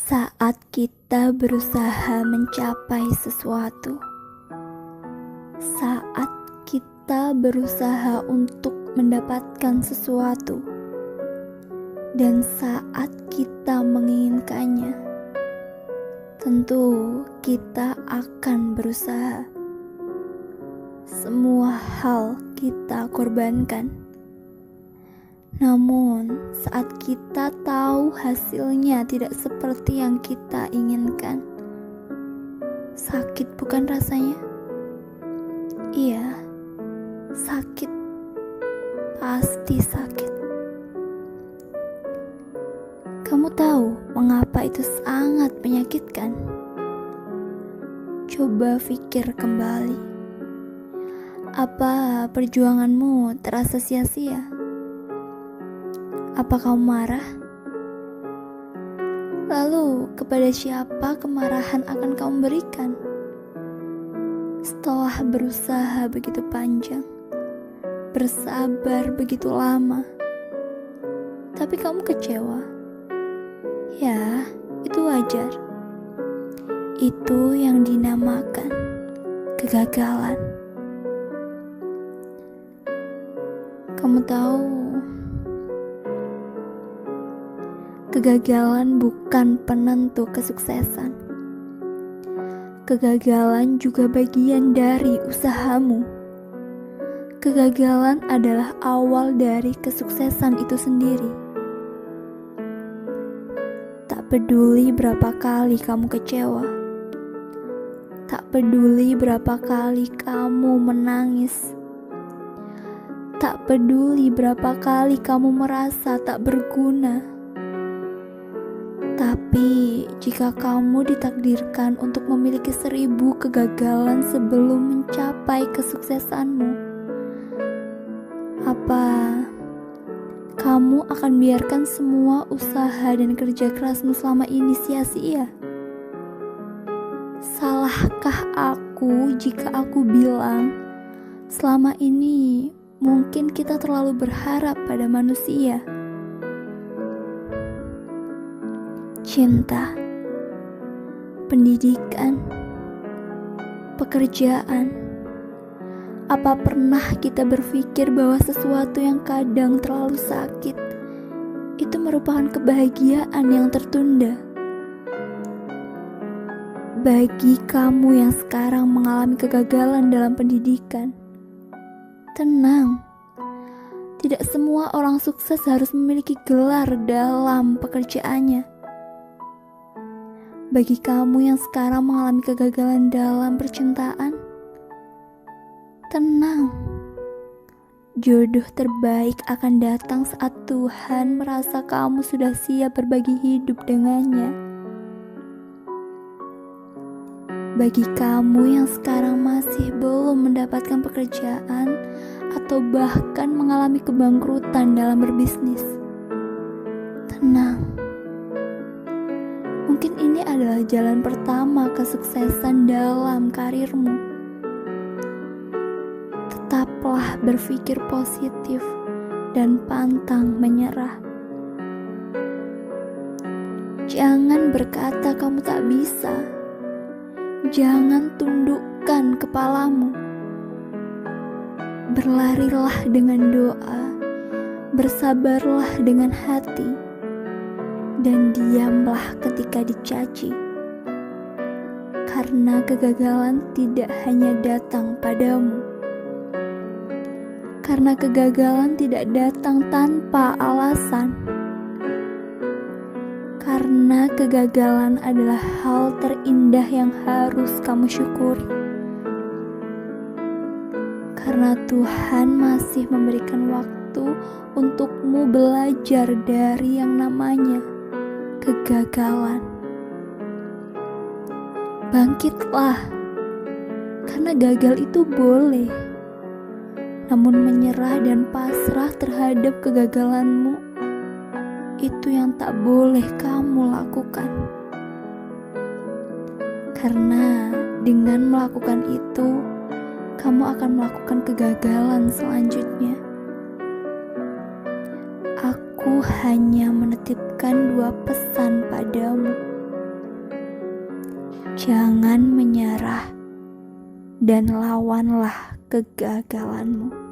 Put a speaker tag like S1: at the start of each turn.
S1: Saat kita berusaha mencapai sesuatu, saat kita berusaha untuk mendapatkan sesuatu, dan saat kita menginginkannya, tentu kita akan berusaha. Semua hal kita korbankan namun, saat kita tahu hasilnya tidak seperti yang kita inginkan, sakit bukan rasanya? Iya, sakit, pasti sakit. Kamu tahu mengapa itu sangat menyakitkan? Coba pikir kembali. Apa perjuanganmu terasa sia-sia? Apa kamu marah? Lalu, kepada siapa kemarahan akan kamu berikan? Setelah berusaha begitu panjang, bersabar begitu lama, tapi kamu kecewa. Ya, itu wajar. Itu yang dinamakan kegagalan. Kamu tahu, Kegagalan bukan penentu kesuksesan. Kegagalan juga bagian dari usahamu. Kegagalan adalah awal dari kesuksesan itu sendiri. Tak peduli berapa kali kamu kecewa, tak peduli berapa kali kamu menangis, tak peduli berapa kali kamu merasa tak berguna tapi, jika kamu ditakdirkan untuk memiliki seribu kegagalan sebelum mencapai kesuksesanmu, apa kamu akan biarkan semua usaha dan kerja kerasmu selama ini sia-sia? Salahkah aku jika aku bilang selama ini mungkin kita terlalu berharap pada manusia? Cinta, pendidikan, pekerjaan. Apa pernah kita berpikir bahwa sesuatu yang kadang terlalu sakit itu merupakan kebahagiaan yang tertunda? Bagi kamu yang sekarang mengalami kegagalan dalam pendidikan, tenang. Tidak semua orang sukses harus memiliki gelar dalam pekerjaannya bagi kamu yang sekarang mengalami kegagalan dalam percintaan, tenang. Jodoh terbaik akan datang saat Tuhan merasa kamu sudah siap berbagi hidup dengannya. Bagi kamu yang sekarang masih belum mendapatkan pekerjaan atau bahkan mengalami kebangkrutan dalam berbisnis, tenang Mungkin ini adalah jalan pertama kesuksesan dalam karirmu. Tetaplah berpikir positif dan pantang menyerah. Jangan berkata kamu tak bisa. Jangan tundukkan kepalamu. Berlarilah dengan doa, bersabarlah dengan hati dan diamlah ketika dicaci. Karena kegagalan tidak hanya datang padamu. Karena kegagalan tidak datang tanpa alasan. Karena kegagalan adalah hal terindah yang harus kamu syukuri. Karena Tuhan masih memberikan waktu untukmu belajar dari yang namanya kegagalan. Bangkitlah, karena gagal itu boleh. Namun menyerah dan pasrah terhadap kegagalanmu itu yang tak boleh kamu lakukan. Karena dengan melakukan itu, kamu akan melakukan kegagalan selanjutnya. Aku hanya menitipkan dua pesan padamu. Jangan menyerah dan lawanlah kegagalanmu.